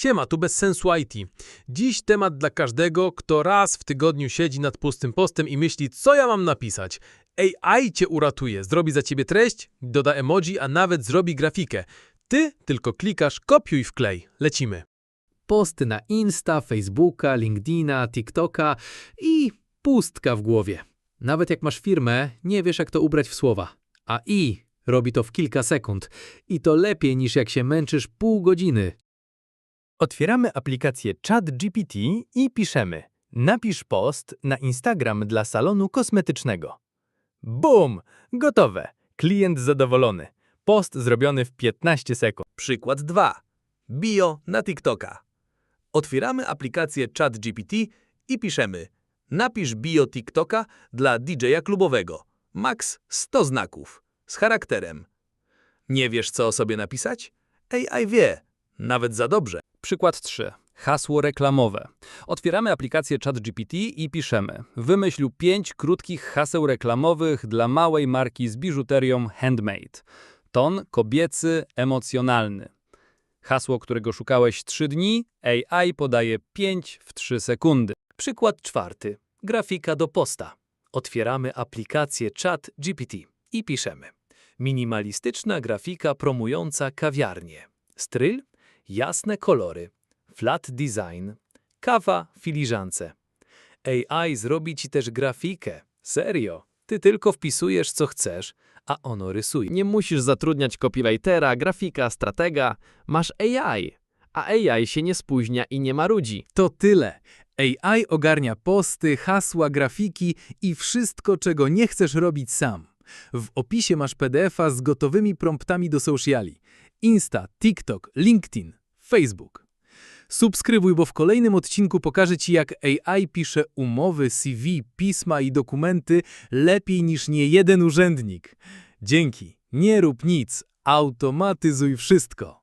Siema, tu bez sensu IT. Dziś temat dla każdego, kto raz w tygodniu siedzi nad pustym postem i myśli, co ja mam napisać. AI cię uratuje, zrobi za ciebie treść, doda emoji, a nawet zrobi grafikę. Ty tylko klikasz kopiuj wklej. Lecimy. Posty na Insta, Facebooka, LinkedIna, TikToka i pustka w głowie. Nawet jak masz firmę, nie wiesz jak to ubrać w słowa. A i robi to w kilka sekund. I to lepiej niż jak się męczysz pół godziny. Otwieramy aplikację ChatGPT i piszemy Napisz post na Instagram dla salonu kosmetycznego. Bum! Gotowe. Klient zadowolony. Post zrobiony w 15 sekund. Przykład 2. Bio na TikToka. Otwieramy aplikację ChatGPT i piszemy Napisz bio TikToka dla DJ-a klubowego. Max 100 znaków. Z charakterem. Nie wiesz, co o sobie napisać? AI wie. Nawet za dobrze. Przykład 3. Hasło reklamowe. Otwieramy aplikację ChatGPT i piszemy Wymyśl 5 krótkich haseł reklamowych dla małej marki z biżuterią handmade. Ton kobiecy, emocjonalny. Hasło, którego szukałeś 3 dni, AI podaje 5 w 3 sekundy. Przykład czwarty. Grafika do posta. Otwieramy aplikację Chat GPT i piszemy. Minimalistyczna grafika promująca kawiarnię. Styl? Jasne kolory. Flat design. Kawa w filiżance. AI zrobi ci też grafikę. Serio. Ty tylko wpisujesz co chcesz, a ono rysuje. Nie musisz zatrudniać copywritera, grafika, stratega. Masz AI, a AI się nie spóźnia i nie marudzi. To tyle. AI ogarnia posty, hasła, grafiki i wszystko, czego nie chcesz robić sam. W opisie masz PDF-a z gotowymi promptami do sociali. Insta, TikTok, LinkedIn, Facebook. Subskrybuj, bo w kolejnym odcinku pokażę Ci, jak AI pisze umowy, CV, pisma i dokumenty lepiej niż niejeden urzędnik. Dzięki. Nie rób nic. Automatyzuj wszystko.